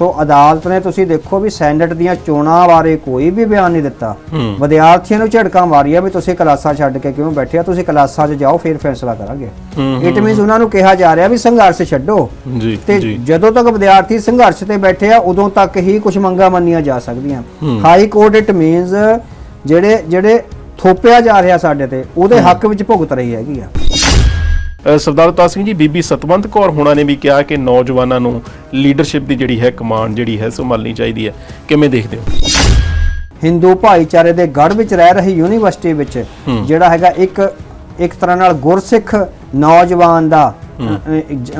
ਸੋ ਅਦਾਲਤ ਨੇ ਤੁਸੀਂ ਦੇਖੋ ਵੀ ਸੈਨੇਟ ਦੀਆਂ ਚੋਣਾਂ ਬਾਰੇ ਕੋਈ ਵੀ ਬਿਆਨ ਨਹੀਂ ਦਿੱਤਾ। ਵਿਦਿਆਰਥੀਆਂ ਨੂੰ ਝਟਕਾਂ ਮਾਰੀਆਂ ਵੀ ਤੁਸੀਂ ਕਲਾਸਾਂ ਛੱਡ ਕੇ ਕਿਉਂ ਬੈਠੇ ਆ? ਤੁਸੀਂ ਕਲਾਸਾਂ 'ਚ ਜਾਓ ਫਿਰ ਫੈਸਲਾ ਕਰਾਂਗੇ। ਇਟ ਮੀਨਸ ਉਹਨਾਂ ਨੂੰ ਕਿਹਾ ਜਾ ਰਿਹਾ ਵੀ ਸੰਘਰਸ਼ ਛੱਡੋ। ਜੀ ਤੇ ਜਦੋਂ ਤੱਕ ਵਿਦਿਆਰਥੀ ਸੰਘਰਸ਼ ਤੇ ਬੈਠੇ ਆ ਉਦੋਂ ਤੱਕ ਹੀ ਕੁਝ ਮੰਗਾਂ ਮੰਨੀਆਂ ਜਾ ਸਕਦੀਆਂ। ਹਾਈ ਕੋਰਟ ਇਟ ਮੀਨਸ ਜਿਹੜੇ ਜਿਹੜੇ ਥੋਪਿਆ ਜਾ ਰਿਹਾ ਸਾਡੇ ਤੇ ਉਹਦੇ ਹੱਕ ਵਿੱਚ ਭੁਗਤ ਰਹੀ ਹੈਗੀ ਆ। ਸਰਦਾਰ ਉਤਾਰ ਸਿੰਘ ਜੀ ਬੀਬੀ ਸਤਵੰਤ ਕੌਰ ਹੋਣਾ ਨੇ ਵੀ ਕਿਹਾ ਕਿ ਨੌਜਵਾਨਾਂ ਨੂੰ ਲੀਡਰਸ਼ਿਪ ਦੀ ਜਿਹੜੀ ਹੈ ਕਮਾਂਡ ਜਿਹੜੀ ਹੈ ਸੰਭਾਲਣੀ ਚਾਹੀਦੀ ਹੈ। ਕਿਵੇਂ ਦੇਖਦੇ ਹੋ? ਹਿੰਦੂ ਭਾਈਚਾਰੇ ਦੇ ਗੜ ਵਿੱਚ ਰਹਿ ਰਹੀ ਯੂਨੀਵਰਸਿਟੀ ਵਿੱਚ। ਜਿਹੜਾ ਹੈਗਾ ਇੱਕ ਇੱਕ ਤਰ੍ਹਾਂ ਨਾਲ ਗੁਰਸਿੱਖ ਨੌਜਵਾਨ ਦਾ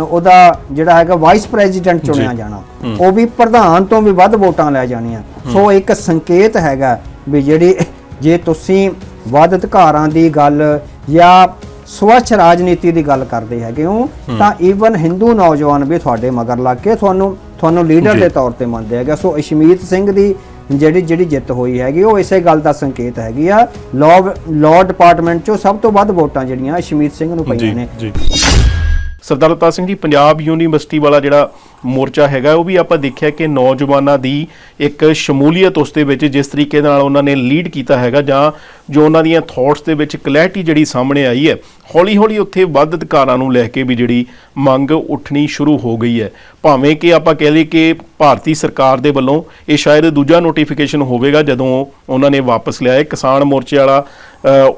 ਉਹਦਾ ਜਿਹੜਾ ਹੈਗਾ ਵਾਈਸ ਪ੍ਰੈਜ਼ੀਡੈਂਟ ਚੁਣਿਆ ਜਾਣਾ। ਉਹ ਵੀ ਪ੍ਰਧਾਨ ਤੋਂ ਵੀ ਵੱਧ ਵੋਟਾਂ ਲੈ ਜਾਣੀਆਂ। ਸੋ ਇੱਕ ਸੰਕੇਤ ਹੈਗਾ ਵੀ ਜਿਹੜੀ ਜੇ ਤੁਸੀਂ ਵੱਧ ਅਧਿਕਾਰਾਂ ਦੀ ਗੱਲ ਜਾਂ ਸਵੱਛ ਰਾਜਨੀਤੀ ਦੀ ਗੱਲ ਕਰਦੇ ਹੈਗੇ ਹੋ ਤਾਂ ਈਵਨ ਹਿੰਦੂ ਨੌਜਵਾਨ ਵੀ ਤੁਹਾਡੇ ਮਗਰ ਲੱਗ ਕੇ ਤੁਹਾਨੂੰ ਤੁਹਾਨੂੰ ਲੀਡਰ। ਦੇ ਤੌਰ ਤੇ ਮੰਨਦੇ ਹੈਗੇ ਸੋ ਇਸ਼ਮੀਤ ਸਿੰਘ ਦੀ ਜਿਹੜੀ ਜਿਹੜੀ ਜਿੱਤ ਹੋਈ ਹੈਗੀ ਉਹ ਇਸੇ ਗੱਲ ਦਾ ਸੰਕੇਤ ਹੈਗੀ ਆ। ਲਾਅ ਲਾਅ ਡਿਪਾਰਟਮੈਂਟ ਚੋਂ ਸਭ ਤੋਂ ਵੱਧ ਵੋਟਾਂ ਜਿਹੜੀਆਂ ਇਸ਼ਮੀਤ ਸਿੰਘ ਨੂੰ ਪਈਆਂ ਨੇ। ਸਰਦਾਰ ਉਤਾਰ ਸਿੰਘ ਜੀ ਪੰਜਾਬ ਯੂਨੀਵਰਸਿਟੀ ਵਾਲਾ ਜਿਹੜਾ ਮੋਰਚਾ ਹੈਗਾ, ਉਹ ਵੀ ਆਪਾਂ ਦੇਖਿਆ ਕਿ ਨੌਜਵਾਨਾਂ ਦੀ ਇੱਕ ਸ਼ਮੂਲੀਅਤ ਉਸ ਦੇ ਵਿੱਚ ਜਿਸ ਤਰੀਕੇ ਨਾਲ ਉਹਨਾਂ ਨੇ ਲੀਡ ਕੀਤਾ ਹੈਗਾ, ਜਾਂ ਜੋ ਉਹਨਾਂ ਦੀਆਂ ਥਾਟਸ ਦੇ ਵਿੱਚ ਕਲੈਰਿਟੀ ਜਿਹੜੀ ਸਾਹਮਣੇ ਆਈ ਹੈ ਹੌਲੀ ਹੌਲੀ ਉੱਥੇ ਵੱਧ ਅਧਿਕਾਰਾਂ ਨੂੰ ਲੈ ਕੇ ਵੀ ਜਿਹੜੀ ਮੰਗ ਉੱਠਣੀ ਸ਼ੁਰੂ ਹੋ ਗਈ ਹੈ। ਭਾਵੇਂ ਕਿ ਆਪਾਂ ਕਹਿ ਲਈਏ ਕਿ ਭਾਰਤੀ ਸਰਕਾਰ ਦੇ ਵੱਲੋਂ ਇਹ ਸ਼ਾਇਦ ਦੂਜਾ ਨੋਟੀਫਿਕੇਸ਼ਨ ਹੋਵੇਗਾ, ਜਦੋਂ ਉਹਨਾਂ ਨੇ ਵਾਪਸ ਲਿਆ ਹੈ। ਕਿਸਾਨ ਮੋਰਚੇ ਵਾਲਾ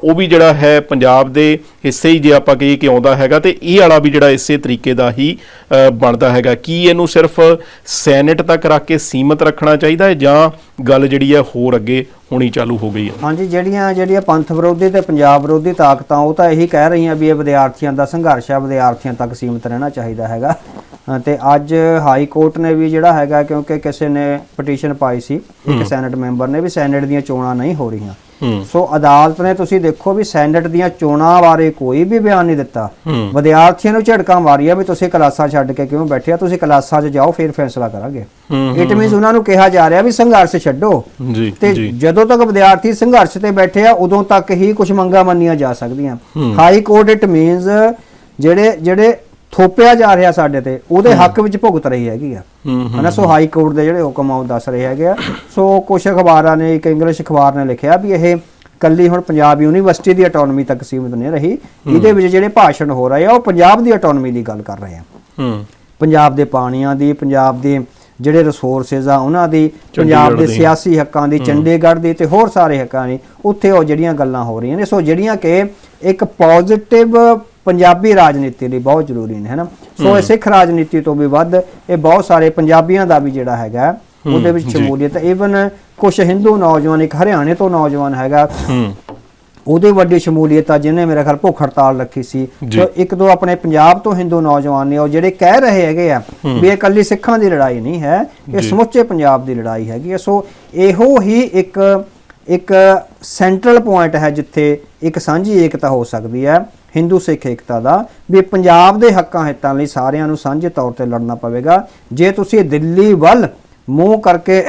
ਉਹ ਵੀ ਜਿਹੜਾ ਹੈ ਪੰਜਾਬ ਦੇ ਹਿੱਸੇ ਹੀ ਜੇ ਆਪਾਂ ਕਹੀਏ ਕਿ ਆਉਂਦਾ ਹੈਗਾ, ਤੇ ਇਹ ਵਾਲਾ ਵੀ ਜਿਹੜਾ ਇਸੇ ਤਰੀਕੇ ਦਾ ਹੀ ਬਣਦਾ ਹੈਗਾ। ਕੀ ਇਹਨੂੰ ਸਿਰਫ ਸੈਨੇਟ ਤੱਕ ਰੱਖ ਕੇ ਸੀਮਤ ਰੱਖਣਾ ਚਾਹੀਦਾ ਹੈ ਜਾਂ ਗੱਲ ਜਿਹੜੀ ਹੈ ਹੋਰ ਅੱਗੇ ਹੋਣੀ ਚਾਲੂ ਹੋ ਗਈ ਹੈ? ਹਾਂਜੀ ਜਿਹੜੀਆਂ ਜਿਹੜੀਆਂ ਪੰਥ ਵਿਰੋਧੀ ਤੇ ਪੰਜਾਬ ਵਿਰੋਧੀ ਤਾਕਤਾਂ ਉਹ ਤਾਂ ਇਹੀ ਕਹਿ ਰਹੀਆਂ ਵੀ ਇਹ ਵਿਦਿਆਰਥੀਆਂ ਦਾ ਸੰਘਰਸ਼ ਹੈ ਵਿਦਿਆਰਥੀਆਂ ਤੱਕ ਸੀਮਿਤ ਰਹਿਣਾ ਚਾਹੀਦਾ ਹੈਗਾ। ਤੇ ਅੱਜ ਹਾਈ ਕੋਰਟ ਨੇ ਵੀ ਜਿਹੜਾ ਹੈਗਾ ਕਿਉਂਕਿ ਕਿਸੇ ਨੇ ਪਟੀਸ਼ਨ ਪਾਈ ਸੀ ਇੱਕ ਸੈਨੇਟ ਮੈਂਬਰ ਨੇ ਵੀ ਸੈਨੇਟ ਦੀਆਂ ਚੋਣਾਂ ਨਹੀਂ ਹੋ ਰਹੀਆਂ। ਸੋ ਅਦਾਲਤ ਨੇ ਤੁਸੀਂ ਦੇਖੋ ਵੀ ਸੈਨੇਟ ਦੀਆਂ ਚੋਣਾਂ ਬਾਰੇ ਕੋਈ ਵੀ ਬਿਆਨ ਨਹੀਂ ਦਿੱਤਾ। ਵਿਦਿਆਰਥੀਆਂ ਨੂੰ ਝਟਕਾਂ ਮਾਰੀਆਂ ਵੀ ਤੁਸੀਂ ਕਲਾਸਾਂ ਛੱਡ ਕੇ ਕਿਉਂ ਬੈਠੇ ਆ? ਤੁਸੀਂ ਕਲਾਸਾਂ 'ਚ ਜਾਓ ਫਿਰ ਫੈਸਲਾ ਕਰਾਂਗੇ। ਇਟ ਮੀਨਸ ਉਹਨਾਂ ਨੂੰ ਕਿਹਾ ਜਾ ਰਿਹਾ ਵੀ ਸੰਘਰਸ਼ ਛੱਡੋ। ਤੇ ਜਦੋਂ ਤੱਕ ਵਿਦਿਆਰਥੀ ਸੰਘਰਸ਼ ਤੇ ਬੈਠੇ ਆ ਉਦੋਂ ਤੱਕ ਹੀ ਕੁਝ ਮੰਗਾਂ ਮੰਨੀਆਂ ਜਾ ਸਕਦੀਆਂ। ਹਾਈ ਕੋਰਟ ਇਟ ਮੀਨਸ ਜਿਹੜੇ ਜਿਹੜੇ ਥੋਪਿਆ ਜਾ ਰਿਹਾ ਸਾਡੇ ਤੇ ਉਹਦੇ ਹੱਕ ਵਿੱਚ ਭੁਗਤ ਰਹੀ ਹੈਗੀ ਆ। ਹਨਾ ਸੋ ਹਾਈ ਕੋਰਟ ਦੇ ਜਿਹੜੇ ਹੁਕਮ ਆ ਉਹ ਦੱਸ ਰਹੇ ਹੈਗੇ ਆ। ਸੋ ਕੁਝ ਅਖਬਾਰਾਂ ਨੇ ਇੱਕ ਇੰਗਲਿਸ਼ ਅਖਬਾਰ ਨੇ ਲਿਖਿਆ ਵੀ ਇਹ ਕੱਲੀ ਹੁਣ ਪੰਜਾਬ ਯੂਨੀਵਰਸਿਟੀ ਦੀ ਆਟੋਨਮੀ ਤੱਕ ਸੀਮਿਤ ਨਹੀਂ ਰਹੀ। ਇਹਦੇ ਵਿੱਚ ਜਿਹੜੇ ਭਾਸ਼ਣ ਹੋ ਰਹੇ ਆ ਉਹ ਪੰਜਾਬ ਦੀ ਆਟੋਨਮੀ ਦੀ ਗੱਲ ਕਰ ਰਹੇ ਆ। ਹੂੰ। ਪੰਜਾਬ ਦੇ ਪਾਣੀਆਂ ਦੀ ਪੰਜਾਬ ਦੇ ਜਿਹੜੇ ਰਿਸੋਰਸਸ ਆ ਉਹਨਾਂ ਦੀ ਪੰਜਾਬ ਦੇ ਦੀ। ਸਿਆਸੀ ਹੱਕਾਂ ਦੀ ਚੰਡੀਗੜ੍ਹ ਦੀ ਤੇ ਹੋਰ ਸਾਰੇ ਹੱਕਾਂ ਦੀ ਉੱਥੇ ਉਹ ਜਿਹੜੀਆਂ ਗੱਲਾਂ ਹੋ ਰਹੀਆਂ ਨੇ। ਸੋ ਜਿਹੜੀਆਂ ਕਿ ਇੱਕ ਪੋਜ਼ਿਟਿਵ ਪੰਜਾਬੀ ਰਾਜਨੀਤੀ ਲਈ ਬਹੁਤ ਜ਼ਰੂਰੀ ਨੇ ਹਨਾ? ਸੋ ਇਹ ਸਿੱਖ ਰਾਜਨੀਤੀ ਤੋਂ ਵੀ ਵੱਧ ਇਹ ਬਹੁਤ ਸਾਰੇ ਪੰਜਾਬੀਆਂ ਦਾ ਵੀ ਜਿਹੜਾ ਹੈਗਾ ਉਹਦੇ ਵਿੱਚ। ਸ਼ਮੂਲੀਅਤ ਇਵਨ ਕੁਝ ਹਿੰਦੂ ਨੌਜਵਾਨ ਇੱਕ ਹਰਿਆਣੇ ਤੋਂ ਨੌਜਵਾਨ ਹੈਗਾ ਉਹਦੀ ਵੱਡੀ ਸ਼ਮੂਲੀਅਤ ਆ ਜਿਹਨੇ ਮੇਰੇ ਖਿਆਲ ਭੁੱਖ ਹੜਤਾਲ ਰੱਖੀ ਸੀ। ਸੋ ਇੱਕ ਦੋ ਆਪਣੇ ਪੰਜਾਬ ਤੋਂ ਹਿੰਦੂ ਨੌਜਵਾਨ ਨੇ ਉਹ ਜਿਹੜੇ ਕਹਿ ਰਹੇ ਹੈਗੇ ਆ ਵੀ ਇਹ ਇਕੱਲੀ ਸਿੱਖਾਂ ਦੀ ਲੜਾਈ ਨਹੀਂ ਹੈ ਇਹ। ਸਮੁੱਚੇ ਪੰਜਾਬ ਦੀ ਲੜਾਈ ਹੈਗੀ ਸੋ ਇਹੋ ਹੀ ਇੱਕ ਇੱਕ ਸੈਂਟਰਲ ਪੁਆਇੰਟ ਹੈ ਜਿੱਥੇ ਇੱਕ ਸਾਂਝੀ ਏਕਤਾ ਹੋ ਸਕਦੀ ਹੈ, ਹਿੰਦੂ ਸਿੱਖ ਏਕਤਾ ਦਾ, ਵੀ ਪੰਜਾਬ ਦੇ ਹੱਕਾਂ ਹਿੱਤਾਂ ਲਈ ਸਾਰਿਆਂ ਨੂੰ ਸਾਂਝੇ ਤੌਰ ਤੇ ਲੜਨਾ ਪਵੇਗਾ। ਜੇ ਤੁਸੀਂ ਦਿੱਲੀ ਵੱਲ ਮੂੰਹ ਕਰਕੇ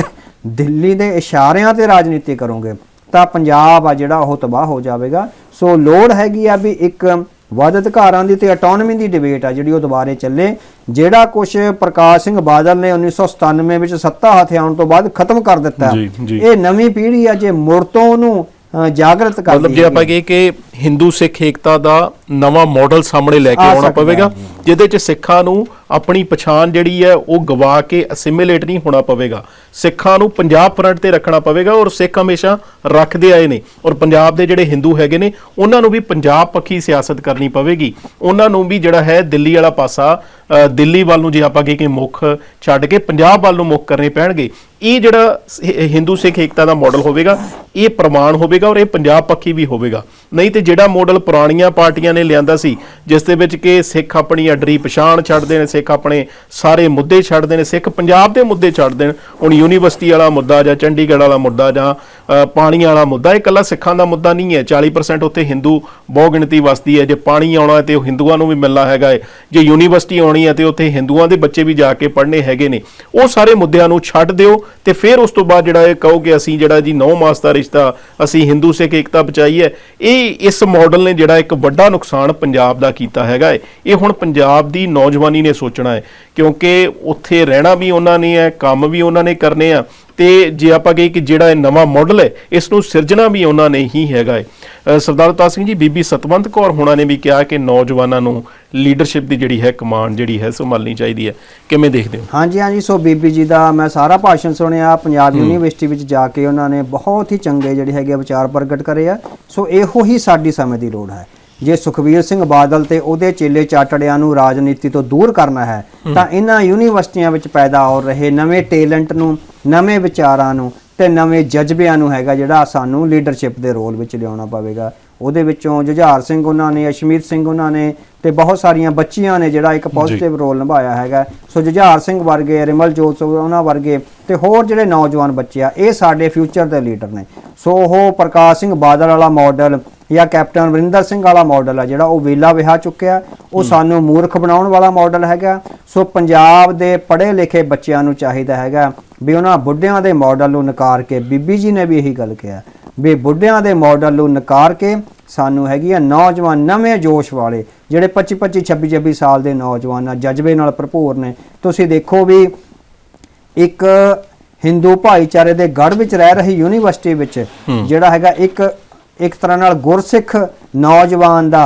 ਦਿੱਲੀ ਦੇ ਇਸ਼ਾਰਿਆਂ ਤੇ ਰਾਜਨੀਤੀ ਕਰੋਗੇ, ਤਾਂ ਪੰਜਾਬ ਆ ਜਿਹੜਾ ਉਹ ਤਬਾਹ ਹੋ ਜਾਵੇਗਾ। ਸੋ ਲੋੜ ਹੈਗੀ ਆ ਵੀ ਇੱਕ ਵੱਧ ਅਧਿਕਾਰਾਂ ਦੀ ਤੇ ਆਟੋਨਮੀ ਦੀ ਡਿਬੇਟ ਆ ਜਿਹੜੀ ਉਹ ਦੁਬਾਰੇ ਚੱਲੇ। ਜਿਹੜਾ ਕੁਝ ਪ੍ਰਕਾਸ਼ ਸਿੰਘ ਬਾਦਲ ਨੇ 1997 ਵਿੱਚ ਸੱਤਾ ਹੱਥ ਆਉਣ ਤੋਂ ਬਾਅਦ ਖਤਮ ਕਰ ਦਿੱਤਾ। ਇਹ ਨਵੀਂ ਪੀੜ੍ਹੀ ਆ ਜੇ ਮੁੜ ਤੋਂ ਉਹਨੂੰ ਜਾਗਰਤ ਕਰਦੀ ਮਤਲਬ ਜੇ ਆਪਾਂ ਕਹੀਏ ਕਿ ਹਿੰਦੂ ਸਿੱਖ ਏਕਤਾ ਦਾ ਨਵਾਂ ਮਾਡਲ ਸਾਹਮਣੇ ਲੈ ਕੇ ਆਉਣਾ ਪਵੇਗਾ। ਜਿਹਦੇ ਚ ਸਿੱਖਾਂ ਨੂੰ ਆਪਣੀ ਪਛਾਣ ਜਿਹੜੀ ਹੈ ਉਹ ਗਵਾ ਕੇ ਅਸਿਮੀਲੇਟ ਨਹੀਂ ਹੋਣਾ ਪਵੇਗਾ। ਸਿੱਖਾਂ ਨੂੰ ਪੰਜਾਬ ਫਰੰਟ ਤੇ ਰੱਖਣਾ ਪਵੇਗਾ ਔਰ ਸਿੱਖ ਹਮੇਸ਼ਾ ਰੱਖਦੇ ਆਏ ਨੇ। ਔਰ ਪੰਜਾਬ ਦੇ ਜਿਹੜੇ ਹਿੰਦੂ ਹੈਗੇ ਨੇ ਉਹਨਾਂ ਨੂੰ ਵੀ ਪੰਜਾਬ ਪੱਖੀ ਸਿਆਸਤ ਕਰਨੀ ਪਵੇਗੀ। ਉਹਨਾਂ ਨੂੰ ਵੀ ਜਿਹੜਾ ਹੈ ਦਿੱਲੀ ਵਾਲਾ ਪਾਸਾ ਦਿੱਲੀ ਵੱਲ ਨੂੰ ਜੇ ਆਪਾਂ ਕਹੀਏ ਕਿ ਮੁੱਖ ਛੱਡ ਕੇ ਪੰਜਾਬ ਵੱਲ ਨੂੰ ਮੁੱਖ ਕਰਨੇ ਪੈਣਗੇ। ਇਹ ਜਿਹੜਾ ਹਿੰਦੂ ਸਿੱਖ ਏਕਤਾ ਦਾ ਮਾਡਲ ਹੋਵੇਗਾ ਇਹ ਪ੍ਰਮਾਣ ਹੋਵੇਗਾ ਔਰ ਇਹ ਪੰਜਾਬ ਪੱਖੀ ਵੀ ਹੋਵੇਗਾ। ਨਹੀਂ ਤੇ ਜਿਹੜਾ ਮਾਡਲ ਪੁਰਾਣੀਆਂ ਪਾਰਟੀਆਂ ਨੇ ਲਿਆਂਦਾ ਸੀ, ਜਿਸ ਦੇ ਵਿੱਚ ਕਿ ਸਿੱਖ ਆਪਣੀ ਅਡਰੀ ਪਛਾਣ ਛੱਡਦੇ ਨੇ, ਸਿੱਖ ਆਪਣੇ ਸਾਰੇ ਮੁੱਦੇ ਛੱਡਦੇ ਨੇ, ਸਿੱਖ ਪੰਜਾਬ ਦੇ ਮੁੱਦੇ ਛੱਡਦੇ ਨੇ, ਹੁਣ ਯੂਨੀਵਰਸਿਟੀ ਵਾਲਾ ਮੁੱਦਾ ਜਾਂ ਚੰਡੀਗੜ੍ਹ ਵਾਲਾ ਮੁੱਦਾ ਜਾਂ ਪਾਣੀ ਵਾਲਾ ਮੁੱਦਾ, ਇਹ ਇਕੱਲਾ ਸਿੱਖਾਂ ਦਾ ਮੁੱਦਾ ਨਹੀਂ ਹੈ। 40% ਉੱਥੇ ਹਿੰਦੂ ਬਹੁ ਗਿਣਤੀ ਵਸਦੀ ਹੈ। ਜੇ ਪਾਣੀ ਆਉਣਾ ਹੈ ਤੇ ਉਹ ਹਿੰਦੂਆਂ ਨੂੰ ਵੀ ਮਿਲਣਾ ਹੈਗਾ ਹੈ। ਜੇ ਯੂਨੀਵਰਸਿਟੀ ਆਉਣੀ ਹੈ ਤੇ ਉੱਥੇ ਹਿੰਦੂਆਂ ਦੇ ਬੱਚੇ ਵੀ ਜਾ ਕੇ ਪੜ੍ਹਨੇ ਹੈਗੇ ਨੇ। ਉਹ ਸਾਰੇ ਮੁੱਦਿਆਂ ਨੂੰ ਛੱਡ ਦਿਓ ਤੇ ਫਿਰ ਉਸ ਤੋਂ ਬਾਅਦ ਜਿਹੜਾ ਇਹ ਕਹੋ ਕਿ ਅਸੀਂ ਜਿਹੜਾ ਜੀ ਨੌ ਮਾਸ ਦਾ ਰਿਸ਼ਤਾ, ਅਸੀਂ ਹਿੰਦੂ ਸਿੱਖ ਏਕਤਾ ਬਚਾਈ ਹੈ, ਇਹ ਇਸ ਮਾਡਲ ਨੇ ਜਿਹੜਾ ਇੱਕ ਵੱਡਾ ਨੁਕਸਾਨ ਪੰਜਾਬ ਦਾ ਕੀਤਾ ਹੈਗਾ ਹੈ। ਇਹ ਹੁਣ ਪੰਜਾਬ ਦੀ ਨੌਜਵਾਨੀ ਨੇ ਸੋਚਣਾ ਹੈ, ਕਿਉਂਕਿ ਉੱਥੇ ਰਹਿਣਾ ਵੀ ਉਹਨਾਂ ਨੇ ਹੈ, ਕੰਮ ਵੀ ਉਹਨਾਂ ਨੇ ਕਰਨੇ ਆ। ਤੇ ਜੇ ਆਪਾਂ ਕਹੀਏ ਕਿ ਜਿਹੜਾ ਇਹ ਨਵਾਂ ਮਾਡਲ ਹੈ ਇਸ ਨੂੰ ਸਿਰਜਣਾ ਵੀ ਉਹਨਾਂ ਨੇ ਹੀ ਹੈਗਾ ਹੈ। ਸਰਦਾਰ ਅਵਤਾਰ ਸਿੰਘ ਜੀ ਬੀਬੀ ਸਤਵੰਤ ਕੌਰ ਹੋਣਾ ਨੇ ਵੀ ਕਿਹਾ ਕਿ ਨੌਜਵਾਨਾਂ ਨੂੰ ਲੀਡਰਸ਼ਿਪ ਦੀ ਜਿਹੜੀ ਹੈ ਕਮਾਂਡ ਜਿਹੜੀ ਹੈ ਸੰਭਾਲਣੀ ਚਾਹੀਦੀ ਹੈ। ਕਿਵੇਂ ਦੇਖਦੇ ਹੋ? ਹਾਂਜੀ ਹਾਂਜੀ ਸੋ ਬੀਬੀ ਜੀ ਦਾ ਮੈਂ ਸਾਰਾ ਭਾਸ਼ਣ ਸੁਣਿਆ ਪੰਜਾਬ ਯੂਨੀਵਰਸਿਟੀ ਵਿੱਚ ਜਾ ਕੇ ਉਹਨਾਂ ਨੇ ਬਹੁਤ ਹੀ ਚੰਗੇ ਜਿਹੜੇ ਹੈਗੇ ਵਿਚਾਰ ਪ੍ਰਗਟ ਕਰੇ ਆ। ਸੋ ਇਹੋ ਹੀ ਸਾਡੀ ਸਮੇਂ ਦੀ ਲੋੜ ਹੈ। ਜੇ ਸੁਖਬੀਰ ਸਿੰਘ ਬਾਦਲ ਤੇ ਉਹਦੇ ਚੇਲੇ ਚਾਟੜਿਆਂ ਨੂੰ ਰਾਜਨੀਤੀ ਤੋਂ ਦੂਰ ਕਰਨਾ ਹੈ ਤਾਂ ਇਹਨਾਂ ਯੂਨੀਵਰਸਿਟੀਆਂ ਵਿੱਚ ਪੈਦਾ ਹੋ ਰਹੇ ਨਵੇਂ ਟੈਲੈਂਟ ਨੂੰ ਨਵੇਂ ਵਿਚਾਰਾਂ ਨੂੰ ਤੇ ਨਵੇਂ ਜਜ਼ਬਿਆਂ ਨੂੰ ਹੈਗਾ ਜਿਹੜਾ ਸਾਨੂੰ ਲੀਡਰਸ਼ਿਪ ਦੇ ਰੋਲ ਵਿੱਚ ਲਿਆਉਣਾ ਪਵੇਗਾ। ਉਹਦੇ ਵਿੱਚੋਂ ਜੁਝਾਰ ਸਿੰਘ ਉਹਨਾਂ ਨੇ ਅਸ਼ਮੀਤ ਸਿੰਘ ਉਹਨਾਂ ਨੇ ਤੇ ਬਹੁਤ ਸਾਰੀਆਂ ਬੱਚੀਆਂ ਨੇ ਜਿਹੜਾ ਇੱਕ ਪੋਜ਼ਿਟਿਵ ਰੋਲ ਨਿਭਾਇਆ ਹੈਗਾ। ਸੋ ਜੁਝਾਰ ਸਿੰਘ ਵਰਗੇ ਰਿਮਲਜੋਤ ਸਿੰਘ ਉਹਨਾਂ ਵਰਗੇ ਤੇ ਹੋਰ ਜਿਹੜੇ ਨੌਜਵਾਨ ਬੱਚੇ ਆ ਇਹ ਸਾਡੇ ਫਿਊਚਰ ਦੇ ਲੀਡਰ ਨੇ। ਸੋ ਉਹ ਪ੍ਰਕਾਸ਼ ਸਿੰਘ ਬਾਦਲ ਵਾਲਾ ਮਾਡਲ ਜਾਂ ਕੈਪਟਨ ਵਰਿੰਦਰ ਸਿੰਘ ਵਾਲਾ ਮਾਡਲ ਆ ਜਿਹੜਾ ਉਹ ਵੇਲਾ ਵਿਹਾ ਚੁੱਕਿਆ। ਉਹ ਸਾਨੂੰ ਮੂਰਖ ਬਣਾਉਣ ਵਾਲਾ ਮਾਡਲ ਹੈਗਾ। ਸੋ ਪੰਜਾਬ ਦੇ ਪੜ੍ਹੇ ਲਿਖੇ ਬੱਚਿਆਂ ਨੂੰ ਚਾਹੀਦਾ ਹੈਗਾ ਵੀ ਉਹਨਾਂ ਬੁੱਢਿਆਂ ਦੇ ਮਾਡਲ ਨੂੰ ਨਕਾਰ ਕੇ ਬੀਬੀ ਜੀ ਨੇ ਵੀ ਇਹੀ ਗੱਲ ਕਿਹਾ। ਵੀ ਬੁੱਢਿਆਂ ਦੇ ਮਾਡਲ ਨੂੰ ਨਕਾਰ ਕੇ ਸਾਨੂੰ ਹੈਗੀ ਆ ਨੌਜਵਾਨ ਨਵੇਂ ਜੋਸ਼ ਵਾਲੇ ਜਿਹੜੇ 25 25 26 26 ਸਾਲ ਦੇ ਨੌਜਵਾਨ ਆ ਜਜ਼ਬੇ ਨਾਲ ਭਰਪੂਰ ਨੇ। ਤੁਸੀਂ ਦੇਖੋ ਵੀ ਇੱਕ ਹਿੰਦੂ ਭਾਈਚਾਰੇ ਦੇ ਗੜ ਵਿੱਚ ਰਹਿ ਰਹੀ ਯੂਨੀਵਰਸਿਟੀ ਵਿੱਚ ਜਿਹੜਾ ਹੈਗਾ ਇੱਕ ਇੱਕ ਤਰ੍ਹਾਂ ਨਾਲ ਗੁਰਸਿੱਖ ਨੌਜਵਾਨ ਦਾ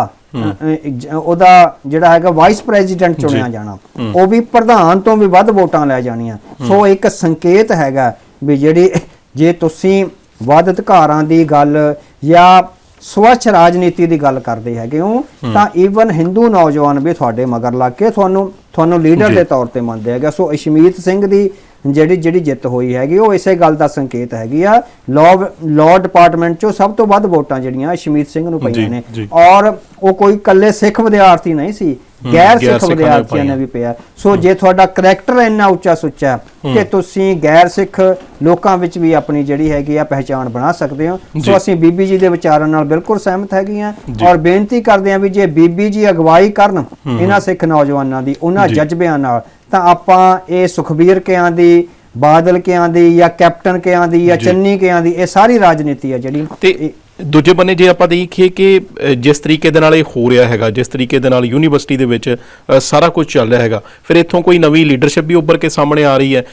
ਉਹਦਾ ਜਿਹੜਾ ਹੈਗਾ ਵਾਈਸ ਪ੍ਰੈਜ਼ੀਡੈਂਟ ਚੁਣਿਆ ਜਾਣਾ। ਉਹ ਵੀ ਪ੍ਰਧਾਨ ਤੋਂ ਵੀ ਵੱਧ ਵੋਟਾਂ ਲੈ ਜਾਣੀਆਂ। ਸੋ ਇੱਕ ਸੰਕੇਤ ਹੈਗਾ ਵੀ ਜਿਹੜੀ ਜੇ ਤੁਸੀਂ ਵੱਧ ਅਧਿਕਾਰਾਂ ਦੀ ਗੱਲ ਜਾਂ ਸਵੱਛ ਰਾਜਨੀਤੀ ਦੀ ਗੱਲ ਕਰਦੇ ਹੈਗੇ ਹੋ ਤਾਂ ਈਵਨ ਹਿੰਦੂ ਨੌਜਵਾਨ ਵੀ ਤੁਹਾਡੇ ਮਗਰ ਲੱਗ ਕੇ ਤੁਹਾਨੂੰ ਤੁਹਾਨੂੰ ਲੀਡਰ ਦੇ ਤੌਰ ਤੇ ਮੰਨਦੇ ਹੈਗੇ ਸੋ ਅਸ਼ਮੀਤ ਸਿੰਘ ਦੀ ਜਿਹੜੀ ਜਿਹੜੀ ਜਿੱਤ ਹੋਈ ਹੈਗੀ ਉਹ ਇਸੇ ਗੱਲ ਦਾ ਸੰਕੇਤ ਹੈਗੀ ਆ ਲਾਅ ਲਾਅ ਡਿਪਾਰਟਮੈਂਟ ਚੋਂ ਸਭ ਤੋਂ ਵੱਧ ਵੋਟਾਂ ਜਿਹੜੀਆਂ ਅਸ਼ਮੀਤ ਸਿੰਘ ਨੂੰ ਪਈਆਂ ਨੇ। ਔਰ ਉਹ ਕੋਈ ਇਕੱਲੇ ਸਿੱਖ ਵਿਦਿਆਰਥੀ ਨਹੀਂ ਸੀ ਗੈਰ ਸਿੱਖ ਵਿਦਿਆਰਥੀਆਂ ਨੇ। ਵੀ ਪਿਆ ਸੋ ਜੇ ਤੁਹਾਡਾ ਕਰੈਕਟਰ ਇੰਨਾ ਉੱਚਾ ਸੁੱਚਾ ਕਿ ਤੁਸੀਂ ਗੈਰ ਸਿੱਖ ਲੋਕਾਂ ਵਿੱਚ ਵੀ ਆਪਣੀ ਜਿਹੜੀ ਹੈਗੀ ਆ ਪਹਿਚਾਣ ਬਣਾ ਸਕਦੇ ਹੋ। ਸੋ ਅਸੀਂ ਬੀਬੀ ਜੀ ਦੇ ਵਿਚਾਰਾਂ ਨਾਲ ਬਿਲਕੁਲ ਸਹਿਮਤ ਹੈਗੇ ਆ। ਔਰ ਬੇਨਤੀ ਕਰਦੇ ਹਾਂ ਵੀ ਜੇ ਬੀਬੀ ਜੀ ਅਗਵਾਈ ਕਰਨ ਇਹਨਾਂ ਸਿੱਖ ਨੌਜਵਾਨਾਂ ਦੀ ਉਹਨਾਂ। ਜਜ਼ਬਿਆਂ ਨਾਲ ਤਾਂ ਆਪਾਂ ਇਹ ਸੁਖਬੀਰ ਕਿਆਂ ਦੀ ਬਾਦਲ ਕਿਆਂ ਦੀ ਜਾਂ ਕੈਪਟਨ ਕਿਆਂ ਦੀ ਜਾਂ। ਚੰਨੀ ਕਿਆਂ ਦੀ ਇਹ ਸਾਰੀ ਰਾਜਨੀਤੀ ਆ ਜਿਹੜੀ ਦੂਜੇ ਬੰਨੇ ਜੇ ਆਪਾਂ ਦੇਖੀਏ ਕਿ ਜਿਸ ਤਰੀਕੇ ਦੇ ਨਾਲ ਇਹ ਹੋ ਰਿਹਾ ਹੈਗਾ, ਜਿਸ ਤਰੀਕੇ ਦੇ ਨਾਲ ਯੂਨੀਵਰਸਿਟੀ ਦੇ ਵਿੱਚ ਸਾਰਾ ਕੁਝ ਚੱਲ ਰਿਹਾ ਹੈਗਾ, ਫਿਰ ਇੱਥੋਂ ਕੋਈ ਨਵੀਂ ਲੀਡਰਸ਼ਿਪ ਵੀ ਉੱਭਰ ਕੇ ਸਾਹਮਣੇ ਆ ਰਹੀ ਹੈ।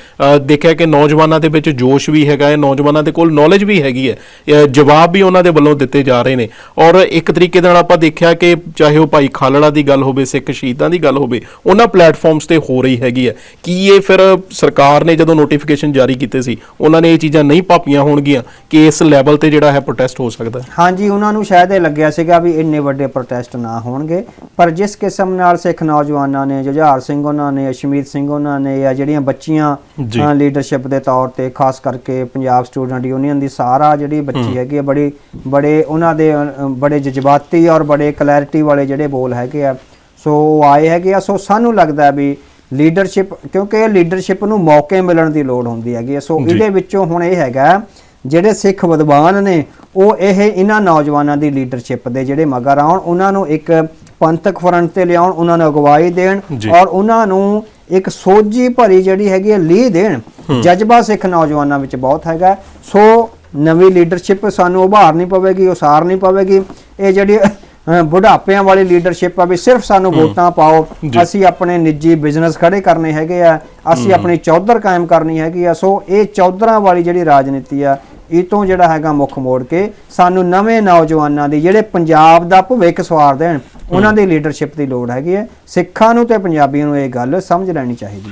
ਦੇਖਿਆ ਕਿ ਨੌਜਵਾਨਾਂ ਦੇ ਵਿੱਚ ਜੋਸ਼ ਵੀ ਹੈਗਾ ਹੈ, ਨੌਜਵਾਨਾਂ ਦੇ ਕੋਲ ਨੌਲੇਜ ਵੀ ਹੈਗੀ ਹੈ ਜਵਾਬ ਵੀ ਉਹਨਾਂ ਦੇ ਵੱਲੋਂ ਦਿੱਤੇ ਜਾ ਰਹੇ ਨੇ। ਔਰ ਇੱਕ ਤਰੀਕੇ ਦੇ ਨਾਲ ਆਪਾਂ ਦੇਖਿਆ ਕਿ ਚਾਹੇ ਉਹ ਭਾਈ ਖਾਲੜਾ ਦੀ ਗੱਲ ਹੋਵੇ, ਸਿੱਖ ਸ਼ਹੀਦਾਂ ਦੀ ਗੱਲ ਹੋਵੇ, ਉਹਨਾਂ ਪਲੇਟਫਾਰਮਸ ਤੇ ਹੋ ਰਹੀ ਹੈਗੀ ਹੈ। ਕੀ ਇਹ ਫਿਰ ਸਰਕਾਰ ਨੇ ਜਦੋਂ ਨੋਟੀਫਿਕੇਸ਼ਨ ਜਾਰੀ ਕੀਤੇ ਸੀ, ਉਹਨਾਂ ਨੇ ਇਹ ਚੀਜ਼ਾਂ ਨਹੀਂ ਭਾਪੀਆਂ ਹੋਣਗੀਆਂ ਕਿ ਇਸ ਲੈਵਲ ਤੇ ਜਿਹੜਾ ਹੈ ਪ੍ਰੋਟੈਸਟ ਹੋ ਸਕਦਾ ਹੈ ਹਾਂਜੀ ਉਹਨਾਂ ਨੂੰ ਸ਼ਾਇਦ ਇਹ ਲੱਗਿਆ ਸੀਗਾ ਵੀ ਇੰਨੇ ਵੱਡੇ ਪ੍ਰੋਟੈਸਟ ਨਾ ਹੋਣਗੇ ਪਰ ਜਿਸ ਕਿਸਮ ਨਾਲ ਸਿੱਖ ਨੌਜਵਾਨਾਂ ਨੇ ਜੁਝਾਰ ਸਿੰਘ ਉਹਨਾਂ ਨੇ ਅਸ਼ਮੀਤ ਸਿੰਘ ਉਹਨਾਂ ਨੇ ਜਾਂ ਜਿਹੜੀਆਂ ਬੱਚੀਆਂ। ਲੀਡਰਸ਼ਿਪ ਦੇ ਤੌਰ ਤੇ ਖਾਸ ਕਰਕੇ ਪੰਜਾਬ ਸਟੂਡੈਂਟ ਯੂਨੀਅਨ ਦੀ ਸਾਰਾ ਜਿਹੜੀ ਬੱਚੀ ਹੈਗੀ ਆ ਬੜੀ ਬੜੇ ਉਹਨਾਂ ਦੇ ਬੜੇ ਜਜ਼ਬਾਤੀ ਔਰ ਬੜੇ ਕਲੈਰਿਟੀ ਵਾਲੇ ਜਿਹੜੇ ਬੋਲ ਹੈਗੇ ਆ ਸੋ ਆਏ ਹੈਗੇ ਆ ਸੋ ਸਾਨੂੰ ਲੱਗਦਾ ਵੀ ਲੀਡਰਸ਼ਿਪ ਕਿਉਂਕਿ ਇਹ ਲੀਡਰਸ਼ਿਪ ਨੂੰ ਮੌਕੇ ਮਿਲਣ ਦੀ ਲੋੜ ਹੁੰਦੀ ਹੈਗੀ। ਸੋ। ਇਹਦੇ ਵਿੱਚੋਂ ਹੁਣ ਇਹ ਹੈਗਾ ਜਿਹੜੇ ਸਿੱਖ ਵਿਦਵਾਨ ਨੇ ਉਹ ਇਹ ਇਹਨਾਂ ਨੌਜਵਾਨਾਂ ਦੀ ਲੀਡਰਸ਼ਿਪ ਦੇ ਜਿਹੜੇ ਮਗਰ ਆਉਣ ਉਹਨਾਂ ਨੂੰ ਇੱਕ ਪੰਥਕ ਫਰੰਟ ਤੇ ਲਿਆਉਣ ਉਹਨਾਂ ਨੂੰ ਅਗਵਾਈ ਦੇਣ। ਔਰ ਉਹਨਾਂ ਨੂੰ ਇੱਕ ਸੋਝੀ ਭਰੀ ਜਿਹੜੀ ਹੈਗੀ ਹੈ ਲੀਹ ਦੇਣ। ਜਜ਼ਬਾ ਸਿੱਖ ਨੌਜਵਾਨਾਂ ਵਿੱਚ ਬਹੁਤ ਹੈਗਾ ਸੋ ਨਵੀਂ ਲੀਡਰਸ਼ਿਪ ਸਾਨੂੰ ਉਭਾਰਨੀ ਪਵੇਗੀ ਉਸਾਰਨੀ ਪਵੇਗੀ। ਇਹ ਜਿਹੜੀ ਬੁਢਾਪਿਆਂ ਵਾਲੀ ਲੀਡਰਸ਼ਿਪ ਆ ਵੀ ਸਿਰਫ ਸਾਨੂੰ ਵੋਟਾਂ ਪਾਓ। ਅਸੀਂ ਆਪਣੇ ਨਿੱਜੀ ਬਿਜ਼ਨਸ ਖੜੇ ਕਰਨੇ ਹੈਗੇ ਆ। ਅਸੀਂ ਆਪਣੀ ਚੌਧਰ ਕਾਇਮ ਕਰਨੀ ਹੈਗੀ ਆ। ਸੋ ਇਹ ਚੌਧਰਾਂ ਵਾਲੀ ਜਿਹੜੀ ਰਾਜਨੀਤੀ ਆ ਇਹ ਤੋਂ ਜਿਹੜਾ ਹੈਗਾ ਮੁੱਖ ਮੋੜ ਕੇ ਸਾਨੂੰ ਨਵੇਂ ਨੌਜਵਾਨਾਂ ਦੀ ਜਿਹੜੇ ਪੰਜਾਬ ਦਾ ਭਵਿੱਖ ਸਵਾਰ ਦੇਣ ਉਹਨਾਂ ਦੀ ਲੀਡਰਸ਼ਿਪ ਦੀ ਲੋੜ ਹੈਗੀ ਹੈ ਸਿੱਖਾਂ ਨੂੰ ਤੇ ਪੰਜਾਬੀਆਂ ਨੂੰ ਇਹ ਗੱਲ ਸਮਝ ਲੈਣੀ ਚਾਹੀਦੀ ਹੈ